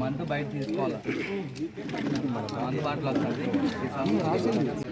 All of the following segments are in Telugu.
మందు బయట తీసుకోవాలి. అందుబాటులో వస్తుంది.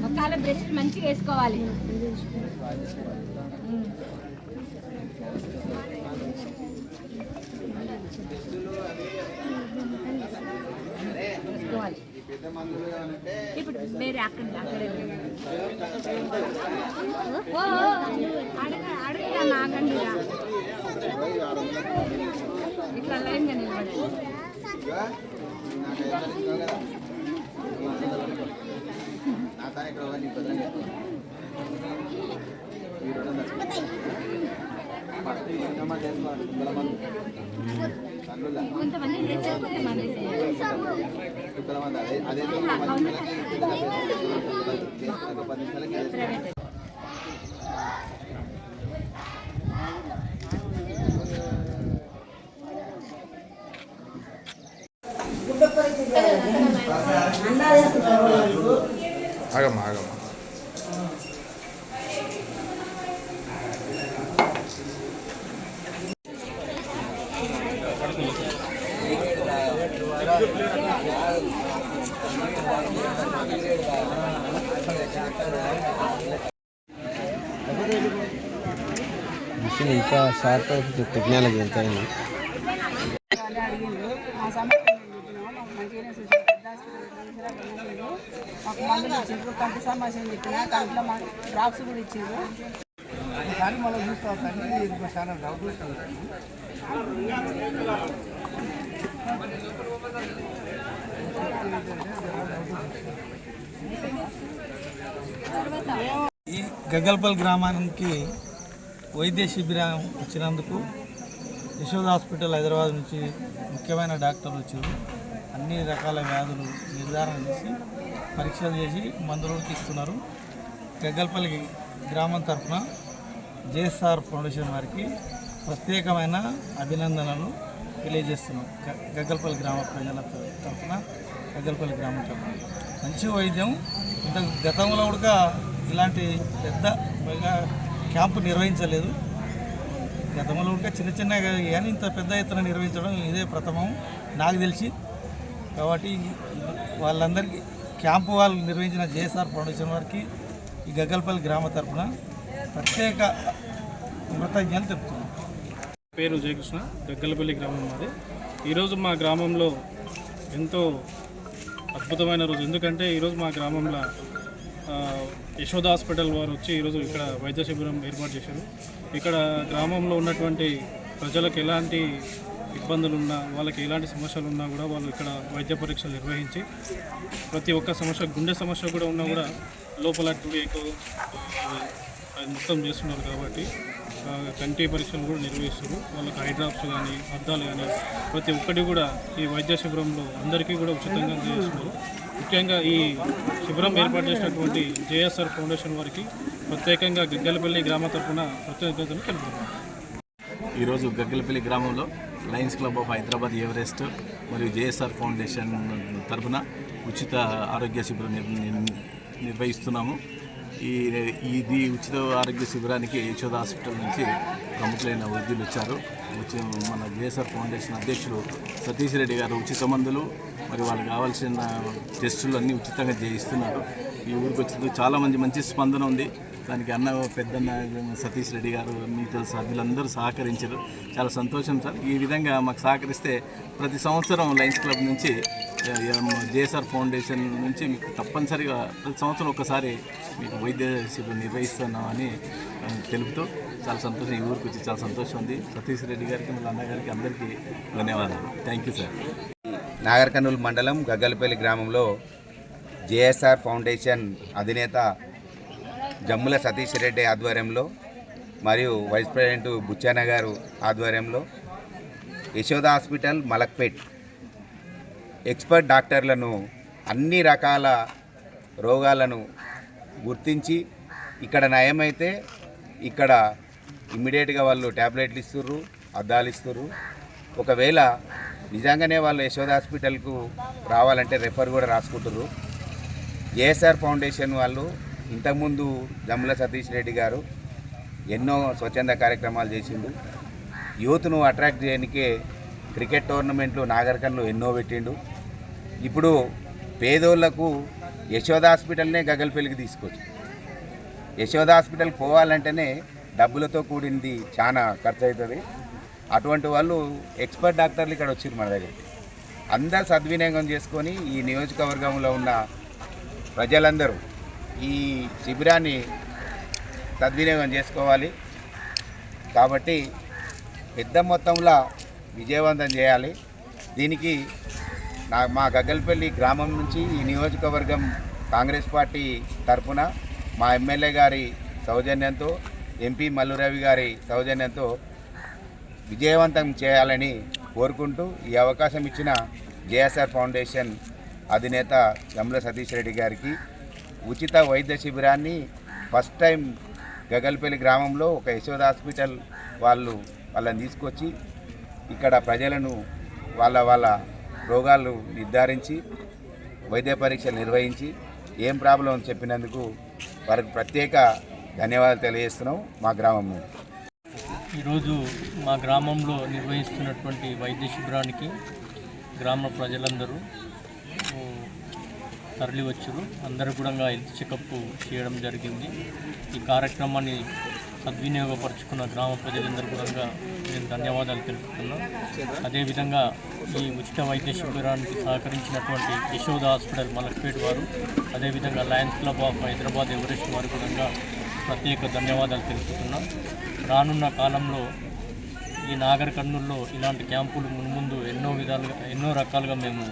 మొక్కల బ్రష్ మంచిగా వేసుకోవాలి. ఇప్పుడు వేరే అక్కడ అక్కడ అడగ అడగ నాగండిరా? లైన్గా నిలబడండి కొంతమంది చేస్తారు కొంతమంది చేయరు. ప్రైవేట్ మిషన్ ఇంకా షార్ప్ అవుతుంది టెక్నాలజీ ఎంత అయింది మాకు మందులు ఇచ్చిండ్రు కంటి సమస్య చెప్పిన కంట్లో మా డ్రాప్స్ కూడా ఇచ్చిండ్రు కానీ మనం చూస్తాం చాలా డౌట్ వస్తుంది గగ్గల్పల్ గ్రామానికి వైద్య శిబిరం వచ్చినందుకు యశోద హాస్పిటల్ హైదరాబాద్ నుంచి ముఖ్యమైన డాక్టర్లు వచ్చారు. అన్ని రకాల వ్యాధులు నిర్ధారణ చేసి పరీక్షలు చేసి మందులు ఇస్తున్నారు గగ్గల్పల్లి గ్రామం తరఫున జేఎస్ఆర్ ఫౌండేషన్ వారికి ప్రత్యేకమైన అభినందనలు తెలియజేస్తున్నాం. గగ్గల్పల్లి గ్రామ ప్రజల తరఫున గగ్గల్పల్లి గ్రామం తరఫున. మంచి వైద్యం. ఇంత గతంలో కూడా ఇలాంటి పెద్ద మెగా క్యాంపు నిర్వహించలేదు. గతంలో ఉంటే చిన్న చిన్నగా కానీ ఇంత పెద్ద ఎత్తున నిర్వహించడం ఇదే ప్రథమం నాకు తెలిసి. కాబట్టి వాళ్ళందరికీ క్యాంపు వాళ్ళు నిర్వహించిన జేఎస్ఆర్ ఫౌండేషన్ వారికి ఈ గగ్గల్పల్లి గ్రామ తరఫున ప్రత్యేక కృతజ్ఞతలు తెలుపుతున్నాను పేరు జయకృష్ణ గగ్గలపల్లి గ్రామం మాది. ఈరోజు మా గ్రామంలో ఎంతో అద్భుతమైన రోజు. ఎందుకంటే ఈరోజు మా గ్రామంలో యశోద హాస్పిటల్ వారు వచ్చి ఈరోజు ఇక్కడ వైద్య శిబిరం ఏర్పాటు చేశారు. ఇక్కడ గ్రామంలో ఉన్నటువంటి ప్రజలకు ఎలాంటి ఇబ్బందులు ఉన్నా వాళ్ళకి ఎలాంటి సమస్యలు ఉన్నా కూడా వాళ్ళు ఇక్కడ వైద్య పరీక్షలు నిర్వహించి ప్రతి ఒక్క సమస్య గుండె సమస్య కూడా ఉన్నా కూడా లోపల ఎక్కువ మొత్తం చేస్తున్నారు కాబట్టి కంటి పరీక్షలు కూడా నిర్వహిస్తారు వాళ్ళకి హైడ్రాప్స్ డ్రాప్స్ కానీ అద్దాలు కానీ ప్రతి ఒక్కటి కూడా ఈ వైద్య శిబిరంలో అందరికీ కూడా ఉచితంగా అందజేస్తున్నారు. ముఖ్యంగా ఈ శిబిరం ఏర్పాటు చేసినటువంటి జేఎస్ఆర్ ఫౌండేషన్ వారికి ప్రత్యేకంగా గగ్గలపల్లి గ్రామ తరఫున ప్రత్యేకతను తెలుపుతున్నాను ఈరోజు గగ్గలపల్లి గ్రామంలో Lions Club of Hyderabad Everest మరియు జేఎస్ఆర్ ఫౌండేషన్ తరఫున ఉచిత ఆరోగ్య శిబిరం నిర్వహిస్తున్నాము. ఈ ఇది ఉచిత ఆరోగ్య శిబిరానికి యశోద హాస్పిటల్ నుంచి ప్రముఖులైన వైద్యులు వచ్చారు వచ్చి మన జేఎస్ఆర్ ఫౌండేషన్ అధ్యక్షులు సతీష్ రెడ్డి గారు ఉచిత మందులు మరి వాళ్ళకి కావాల్సిన టెస్టులు అన్నీ ఉచితంగా చేయిస్తున్నారు. ఈ ఊరికి వచ్చింది చాలామంది మంచి స్పందన ఉంది. దానికి అన్న పెద్దన్న సతీష్ రెడ్డి గారు మీతో సభ్యులందరూ సహకరించారు. చాలా సంతోషం సార్. ఈ విధంగా మాకు సహకరిస్తే ప్రతి సంవత్సరం లయన్స్ క్లబ్ నుంచి జేఎస్ఆర్ ఫౌండేషన్ నుంచి మీకు తప్పనిసరిగా ప్రతి సంవత్సరం ఒకసారి మీకు వైద్య శిబిరం నిర్వహిస్తున్నామని తెలుపుతూ చాలా సంతోషం. ఈ ఊరికి వచ్చి చాలా సంతోషం ఉంది. సతీష్ రెడ్డి గారికి మళ్ళీ అన్నగారికి అందరికీ ధన్యవాదాలు. థ్యాంక్ యూ సార్ నాగర్కర్నూలు మండలం గగ్గలపల్లి గ్రామంలో జేఎస్ఆర్ ఫౌండేషన్ అధినేత జమ్ముల సతీష్ రెడ్డి ఆధ్వర్యంలో మరియు వైస్ ప్రెసిడెంట్ బుచ్చాన గారు ఆధ్వర్యంలో యశోద హాస్పిటల్ మలక్పేట్ ఎక్స్పర్ట్ డాక్టర్లను అన్ని రకాల రోగాలను గుర్తించి ఇక్కడ నయమైతే ఇక్కడ ఇమ్మీడియట్గా వాళ్ళు ట్యాబ్లెట్లు ఇస్తుర్రు అద్దాలు ఇస్తుర్రు. ఒకవేళ నిజంగానే వాళ్ళు యశోద హాస్పిటల్కు రావాలంటే రెఫర్ కూడా రాసుకుంటారు ఏఎస్ఆర్ ఫౌండేషన్ వాళ్ళు ఇంతకుముందు జమ్ముల సతీష్ రెడ్డి గారు ఎన్నో స్వచ్ఛంద కార్యక్రమాలు చేసిండు. యూత్ను అట్రాక్ట్ చేయడానికే క్రికెట్ టోర్నమెంట్లు నాగరికంలో ఎన్నో పెట్టిండు. ఇప్పుడు పేదోళ్ళకు యశోద హాస్పిటల్నే గగల్పల్లికి తీసుకొచ్చు యశోద హాస్పిటల్ పోవాలంటేనే డబ్బులతో కూడింది చాలా ఖర్చు అవుతుంది అటువంటి వాళ్ళు ఎక్స్పర్ట్ డాక్టర్లు ఇక్కడ వచ్చారు మన దగ్గరికి. అందరు సద్వినియోగం చేసుకొని ఈ నియోజకవర్గంలో ఉన్న ప్రజలందరూ ఈ శిబిరాన్ని సద్వినియోగం చేసుకోవాలి. కాబట్టి పెద్ద మొత్తంలో విజయవంతం చేయాలి. దీనికి నా మా గగ్గలపల్లి గ్రామం నుంచి ఈ నియోజకవర్గం కాంగ్రెస్ పార్టీ తరఫున మా ఎమ్మెల్యే గారి సౌజన్యంతో ఎంపీ మల్లురవి గారి సౌజన్యంతో విజయవంతం చేయాలని కోరుకుంటూ ఈ అవకాశం ఇచ్చిన జేఎస్ఆర్ ఫౌండేషన్ అధినేత గమల సతీష్ రెడ్డి గారికి ఉచిత వైద్య శిబిరాన్ని ఫస్ట్ టైం గగల్పల్లి గ్రామంలో ఒక యశోద హాస్పిటల్ వాళ్ళు వాళ్ళని తీసుకొచ్చి ఇక్కడ ప్రజలను వాళ్ళ వాళ్ళ రోగాలు నిర్ధారించి వైద్య పరీక్షలు నిర్వహించి ఏం ప్రాబ్లం అని చెప్పినందుకు వారికి ప్రత్యేక ధన్యవాదాలు తెలియజేస్తున్నాం మా గ్రామం ఈరోజు మా గ్రామంలో నిర్వహిస్తున్నటువంటి వైద్య శిబిరానికి గ్రామ ప్రజలందరూ తరలి వచ్చారు అందరూ కూడా హెల్త్ చెకప్ చేయడం జరిగింది. ఈ కార్యక్రమాన్ని సద్వినియోగపరుచుకున్న గ్రామ ప్రజలందరూ కూడా నేను ధన్యవాదాలు తెలుపుతున్నాను అదేవిధంగా ఈ ఉచిత వైద్య శిబిరానికి సహకరించినటువంటి యశోద హాస్పిటల్ మలక్పేట్ వారు అదేవిధంగా Lions Club of Hyderabad Everest వారు కూడా ప్రత్యేక ధన్యవాదాలు తెలుపుతున్నాం. రానున్న కాలంలో ఈ నాగర్ కర్నూల్లో ఇలాంటి క్యాంపులు మున్ముందు ఎన్నో విధాలుగా ఎన్నో రకాలుగా మేము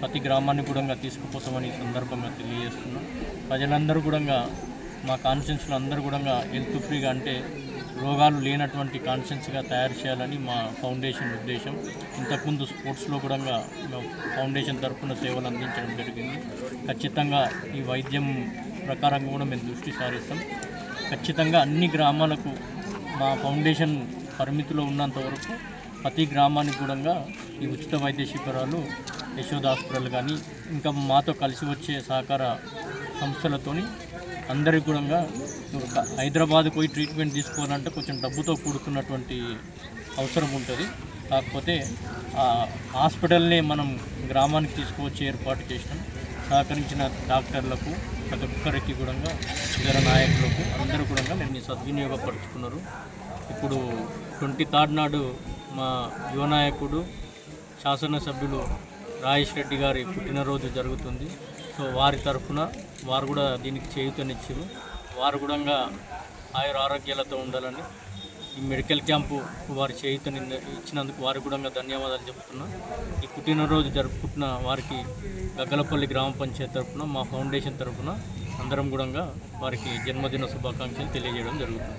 ప్రతి గ్రామాన్ని కూడా తీసుకుపోతామని సందర్భంగా తెలియజేస్తున్నాం. ప్రజలందరూ కూడా మా కాన్షియన్స్లో అందరూ కూడా హెల్త్ ఫ్రీగా అంటే రోగాలు లేనటువంటి కాన్షియన్స్గా తయారు చేయాలని మా ఫౌండేషన్ ఉద్దేశం. ఇంతకుముందు స్పోర్ట్స్లో కూడా ఫౌండేషన్ తరఫున సేవలు అందించడం జరిగింది. ఖచ్చితంగా ఈ వైద్యం ప్రకారంగా కూడా మేము దృష్టి సారిస్తాం. ఖచ్చితంగా అన్ని గ్రామాలకు మా ఫౌండేషన్ పరిమితిలో ఉన్నంత వరకు ప్రతి గ్రామానికి కూడా ఈ ఉచిత వైద్య శిబిరాలు యశోద హాస్పిటల్ కానీ ఇంకా మాతో కలిసి వచ్చే సహకార సంస్థలతోని అందరి కూడా హైదరాబాద్ పోయి ట్రీట్మెంట్ తీసుకోవాలంటే కొంచెం డబ్బుతో కూడుకున్నటువంటి అవసరం ఉంటుంది. కాకపోతే ఆ హాస్పిటల్ని మనం గ్రామానికి తీసుకువచ్చి ఏర్పాటు చేసినాం. సహకరించిన డాక్టర్లకు ప్రతి ఒక్కరికి కూడా ఇతర నాయకులకు అందరూ కూడా నేను సద్వినియోగపరుచుకున్నారు. ఇప్పుడు ట్వంటీ థర్డ్ నాడు మా యువ నాయకుడు శాసనసభ్యులు రాజేష్ రెడ్డి గారి పుట్టినరోజు జరుగుతుంది. సో వారి తరఫున వారు కూడా దీనికి చేయూతనిచ్చారు. వారు కూడా ఆయుర ఆరోగ్యాలతో ఉండాలని ఈ మెడికల్ క్యాంపు వారి చేయూతని ఇచ్చినందుకు వారికి కూడా ధన్యవాదాలు చెప్తున్నా. ఈ పుట్టినరోజు జరుపుకుంటున్న వారికి గగ్గలపల్లి గ్రామ పంచాయతీ తరఫున మా ఫౌండేషన్ తరఫున అందరం కూడా వారికి జన్మదిన శుభాకాంక్షలు తెలియజేయడం జరుగుతుంది.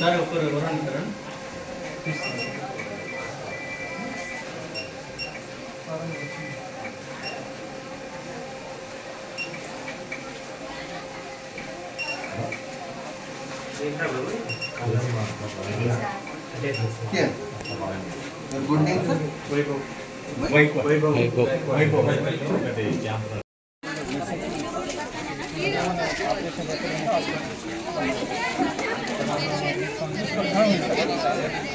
సార్ ఒకరు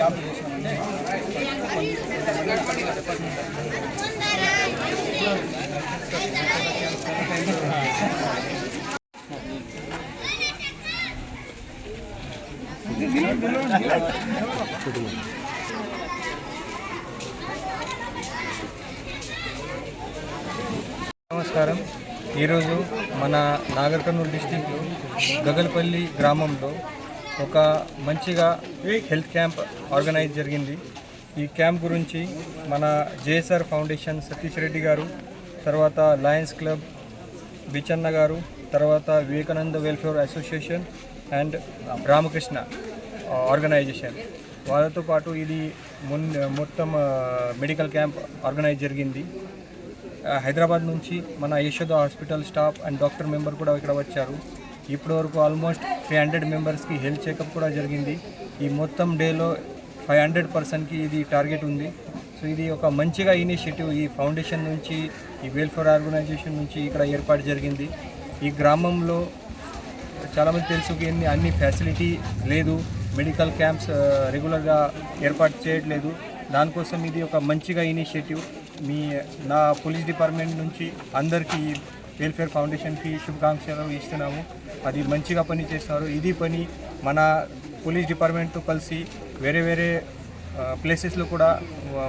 ఎవరు అంటారా నమస్కారం. ఈరోజు మన నాగర్కర్నూలు డిస్టిక్లో గగల్పల్లి గ్రామంలో ఒక మంచిగా హెల్త్ క్యాంప్ ఆర్గనైజ్ జరిగింది. ఈ క్యాంప్ గురించి మన జేఎస్ఆర్ ఫౌండేషన్ సతీష్ రెడ్డి గారు తర్వాత లయన్స్ క్లబ్ బిచన్న గారు తర్వాత Vivekananda welfare association and Ramakrishna organisation. వాళ్ళతో పాటు ఇది మున్ మొత్తం మెడికల్ క్యాంప్ ఆర్గనైజ్ జరిగింది. హైదరాబాద్ నుంచి మన Yashoda hospital staff and doctor member కూడా ఇక్కడ వచ్చారు. ఇప్పటి వరకు ఆల్మోస్ట్ త్రీ హండ్రెడ్ మెంబర్స్కి హెల్త్ చెకప్ కూడా జరిగింది. ఈ మొత్తం డేలో ఫైవ్ హండ్రెడ్ పర్సన్కి ఇది టార్గెట్ ఉంది. సో ఇది ఒక మంచిగా ఇనిషియేటివ్ ఈ ఫౌండేషన్ నుంచి ఈ వెల్ఫేర్ ఆర్గనైజేషన్ నుంచి ఇక్కడ ఏర్పాటు జరిగింది. ఈ గ్రామంలో చాలామంది తెలుసు కి ఎన్ని అన్ని ఫెసిలిటీ లేదు. మెడికల్ క్యాంప్స్ రెగ్యులర్గా ఏర్పాటు చేయట్లేదు. దానికోసం ఇది ఒక మంచిగా ఇనిషియేటివ్ మీ నా పోలీస్ డిపార్ట్మెంట్ నుంచి అందరికీ ఈ వెల్ఫేర్ ఫౌండేషన్కి శుభాకాంక్షలు ఇస్తున్నాము. అది మంచిగా పని చేస్తారు. ఇది పని మన పోలీస్ డిపార్ట్మెంట్తో కలిసి వేరే వేరే ప్లేసెస్లో కూడా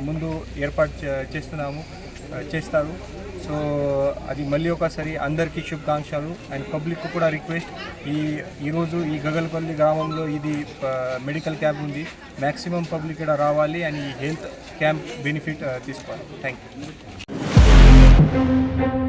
ముందు ఏర్పాటు చే- చేస్తున్నాము చేస్తారు. సో అది మళ్ళీ ఒకసారి అందరికీ శుభాకాంక్షలు. అండ్ పబ్లిక్ కూడా రిక్వెస్ట్ ఈ ఈరోజు ఈ గగల్పల్లి గ్రామంలో ఇది మెడికల్ క్యాంప్ ఉంది. మ్యాక్సిమం పబ్లిక్ ఇక్కడ రావాలి అండ్ ఈ హెల్త్ క్యాంప్ బెనిఫిట్ తీసుకోవాలి. Thank you